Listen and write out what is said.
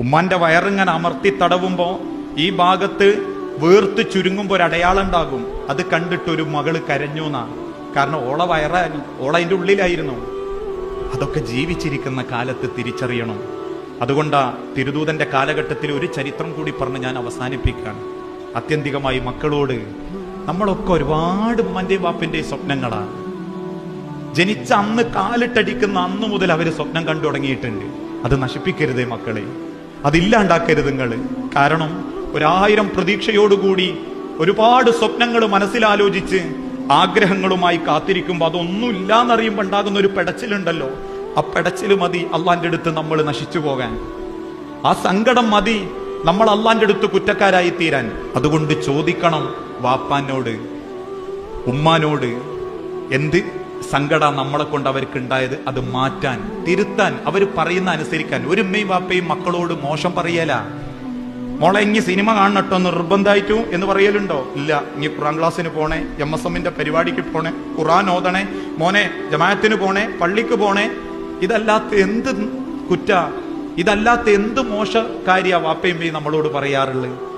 ഉമ്മാന്റെ വയറിങ്ങനെ അമർത്തി തടവുമ്പോ ഈ ഭാഗത്ത് വീർത്ത് ചുരുങ്ങുമ്പോ ഒരു അടയാളം ഉണ്ടാകും. അത് കണ്ടിട്ട് ഒരു മകൾ കരഞ്ഞു എന്നാണ് കാരണം ഓള വയറ ഓള അതിന്റെ ഉള്ളിലായിരുന്നു. അതൊക്കെ ജീവിച്ചിരിക്കുന്ന കാലത്ത് തിരിച്ചറിയണം. അതുകൊണ്ടാ തിരുദൂതന്റെ കാലഘട്ടത്തിൽ ഒരു ചരിത്രം കൂടി പറഞ്ഞ് ഞാൻ അവസാനിപ്പിക്കുകയാണ്. അത്യന്തികമായി മക്കളോട് നമ്മളൊക്കെ ഒരുപാട് ഉമ്മന്റെയും വാപ്പിന്റെയും സ്വപ്നങ്ങളാണ് ജനിച്ച അന്ന് കാലിട്ടടിക്കുന്ന അന്ന് മുതൽ അവർ സ്വപ്നം കണ്ടു തുടങ്ങിയിട്ടുണ്ട്. അത് നശിപ്പിക്കരുതേ മക്കളെ. അതില്ലാണ്ടാക്കരുത് നിങ്ങൾ കാരണം ഒരായിരം പ്രതീക്ഷയോടുകൂടി ഒരുപാട് സ്വപ്നങ്ങൾ മനസ്സിലാലോചിച്ച് ആഗ്രഹങ്ങളുമായി കാത്തിരിക്കുമ്പോൾ അതൊന്നും ഇല്ലാന്നറിയുമ്പോൾ ഉണ്ടാകുന്ന ഒരു പെടച്ചിലുണ്ടല്ലോ. ആ പെടച്ചിൽ മതി അള്ളാന്റെ അടുത്ത് നമ്മൾ നശിച്ചു പോകാൻ. ആ സങ്കടം മതി നമ്മൾ അള്ളാന്റെ അടുത്ത് കുറ്റക്കാരായി തീരാൻ അതുകൊണ്ട് ചോദിക്കണം വാപ്പാനോട് ഉമ്മാനോട് എന്ത്? സങ്കട നമ്മളെ കൊണ്ട് അവർക്ക് ഉണ്ടായത് അത് മാറ്റാൻ തിരുത്താൻ അവർ പറയുന്ന അനുസരിക്കാൻ. ഒരു ഉമ്മയും വാപ്പയും മക്കളോട് മോശം പറയല. മോളെ ഇനി സിനിമ കാണണട്ടോ നിർബന്ധമായിട്ടു എന്ന് പറയലുണ്ടോ? ഇല്ല ഇനി ഖുറാൻ ക്ലാസ്സിന് പോണേ എം എസ് എമ്മിന്റെ പരിപാടിക്ക് പോണേ ഖുറാൻ ഓതണേ മോനെ ജമാഅത്തിന് പോണേ പള്ളിക്ക് പോണേ. ഇതല്ലാത്ത എന്ത് കുറ്റ? ഇതല്ലാത്ത എന്ത് മോശ കാര്യ വാപ്പയും നമ്മളോട് പറയാറുള്ളത്